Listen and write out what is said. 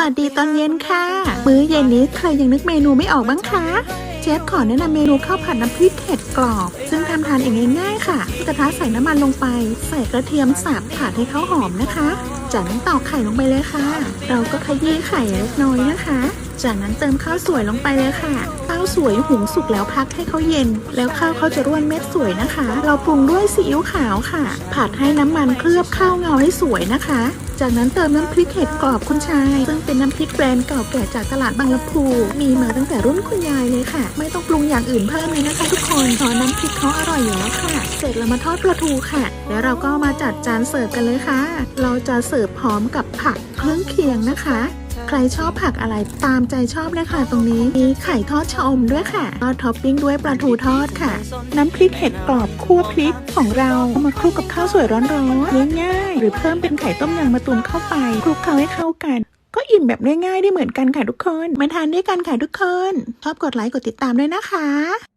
วัสดีตอนเย็นค่ะ มื้อเย็นนี้ใครยังนึกเมนูไม่ออกบ้างคะเชฟขอแนะนำเมนูข้าวผัดน้ำพริกเผ็ดกรอบ ซึ่งทำทานเองง่ายๆค่ะกระทะใส่น้ำมันลงไป ใส่กระเทียมสับผัดให้เขาหอมนะคะจากนั้นตอกไข่ลงไปเลยค่ะ เราก็ขยี้ไข่เล็กน้อยนะคะ จากนั้นเติมข้าวสวยลงไปเลยค่ะ ข้าวสวยหุงสุกแล้วพักให้เขาเย็น แล้วข้าวเขาจะร่วนเม็ดสวยนะคะ เราปรุงด้วยซีอิ๊วขาวค่ะ ผัดให้น้ำมันเคลือบข้าวเงาให้สวยนะคะ จากนั้นเติมน้ำพริกเห็ดกรอบคุณชาย ซึ่งเป็นน้ำพริกแบรนด์เก่าแก่จากตลาดบางลำพู มีมาตั้งแต่รุ่นคุณยายเลยค่ะ ไม่ต้องปรุงอย่างอื่นเพิ่มเลยนะคะทุกคนเพราะน้ำพริกเขาอร่อยอยู่แล้วค่ะ เสร็จแล้วมาทอดปลาทูค่ะ แล้วเราก็มาจัดจานเสิร์ฟกันเลยค่ะ เราจะเสิร์ฟพร้อมกับผักเครื่องเคียงนะคะ ใครชอบผักอะไรตามใจชอบเลยค่ะ ตรงนี้มีไข่ทอดชะอมด้วยค่ะก็ท็อปปิ้งด้วยปลาทูทอดค่ะ น้ำพริกเห็ดกรอบคั่วพริกของเราเอามาคลุกกับข้าวสวยร้อนๆง่ายๆหรือเพิ่มเป็นไข่ต้มยางมะตูมเข้าไปคลุกเคล้าให้เข้ากัน ก็อิ่มแบบง่ายๆได้เหมือนกันค่ะทุกคนมาทานด้วยกันค่ะทุกคนชอบกดไลค์กดติดตามด้วยนะคะ